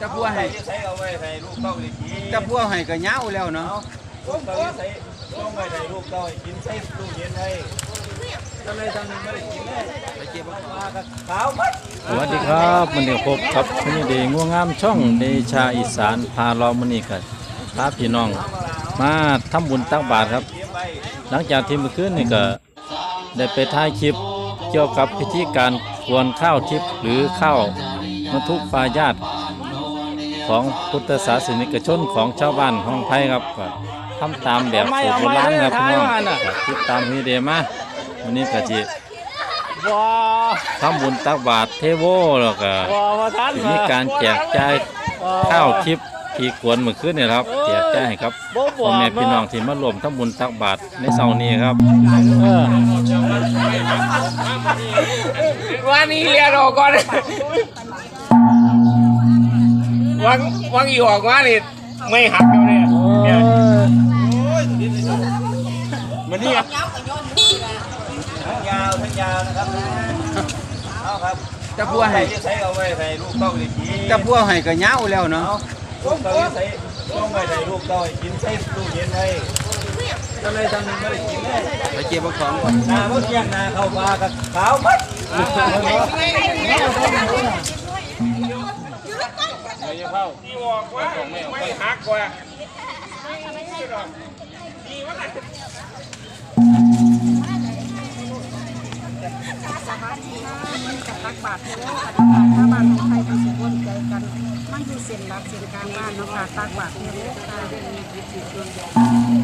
จะพัวให้ใช้เอาไว้ให้ลูกเต้าได้กินจะพัวให้ก็ยาวแล้วเนาะลูกเต้าใช้ต้องไว้ให้ลูกเต้าให้กินใช้ลูกเย็นให้ทำไมทำนึงไม่ได้กินเลยไปเก็บเอาของมากับขาวมัดสวัสดีครับมันเดี๋ยวพบกับพญเดง่วงงามช่องเดชาอีสานพาเรามันนี่กันพาพี่น้อง มาทำบุญตักบาตรครับเก็บไว้หลังจากที่เมื่อคืนนี่ก็ได้ไปถ่ายคลิปเกี่ยวกับพิธีการกวนข้าวทิพย์หรือข้าวมัทุปายาต ของพุทธศาสนิกชนของชาวบ้านของไทยครับก็ทำตามแบบสูตรโบราณครับพี่น้องก็ติดตามพี่เดมาวันนี้ก็จิว้าทำบุญตักบาตรเทโวแล้วก็ว้าว่าทันมีการแจกจ่ายข้าวทิพย์ที่กวนเมื่อคืนนี่ครับแจกจ่ายให้ครับพ่อแม่พี่น้องที่มาร่วมทำบุญตักบาตรในเสาร์นี้ครับเออว่านี่เรียนออกก่อน วังวังอีออกมานี่ไม่หักเลยเนี่ยมันนี่ทั้งยาวทั้งยาวนะครับเอาครับจะพัวให้ใช้เอาไว้ให้ลูกเต้าได้กินจะพัวให้ก็ยาวแล้วเนาะลูกเต้าใช้ต้องไว้ให้ลูกเต้าให้กินใช้ลูกเย็นให้ทำไมทำนึงไม่ได้กินเลยไปเก็บเอาของก่อนนาเมื่อเที่ยงนาเข้ามากับขาวมัด ข้าดีวอกว่าไม่หักกว่ากับตักบาตรเทโลอธิษฐาทถ้าบ้านของใครเป็นสิบวนใจกันมันอยู่เส้นหลักเส้นการบ้านเนาะค่ะตักบาตาเ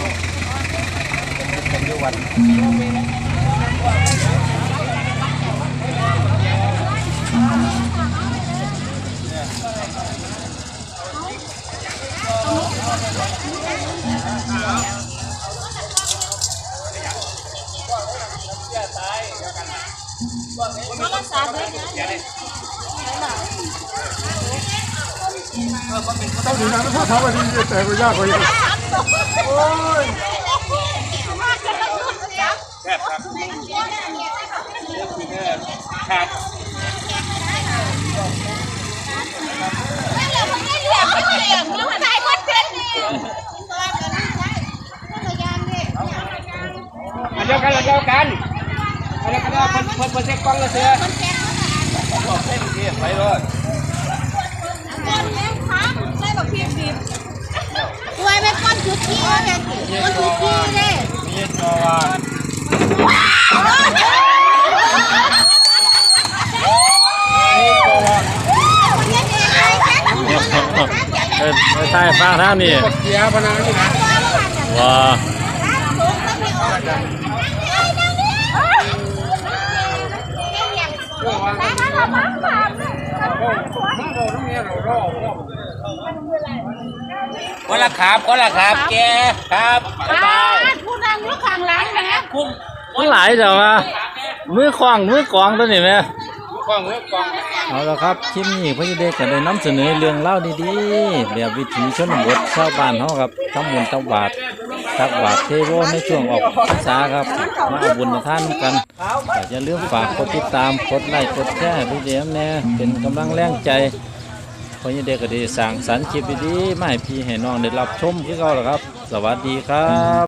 quanh Nó có xa thế nhá. Dạ đi. Ờ, con mình có tao đi ra nó โลค่ะอันเดียวกันอันเดียวกันอันเดียวกันเพิ่นเพิ่นเพิ่นเช็คกล้องแล้วเสือบอกให้เทียบไปเลยตัวไอ้แม่ก้อนจุดกี้เนี่ยก้อนจุดกี้เนี่ยมีจอวาน เออไป ใต้ฟ้าท่างนี่เสียพนันนี่นะว้าคนละครับคนละครับแกครับบ๊ายบายผู้นั่งอยู่ข้างหลังนะคุ้มมันหลายเดี๋ยวว่ามือคล้องมือกลองตัวนี้ไหม กล้องเว้ยกล้องเอาละครับคลิปนี้พ่อเด็กก็ได้นำเสนอเรื่องเล่าดีๆแบบวิถีชนบทชาวบ้านเฮาครับทำบุญตักบาตรตักบาตรเทโวในช่วงออกพรรษาครับ มาเอาบุญมาทานกันก็อย่าลืมฝากกดติดตามกดไลค์กดแชร์พี่เดียมแน่เป็นกำลังแรงใจพ่อเด็กก็ได้สั่งสรรค์คลิปดีๆมาให้พี่ให้น้องได้รับชมคือเก่าละครับ สวัสดีครับ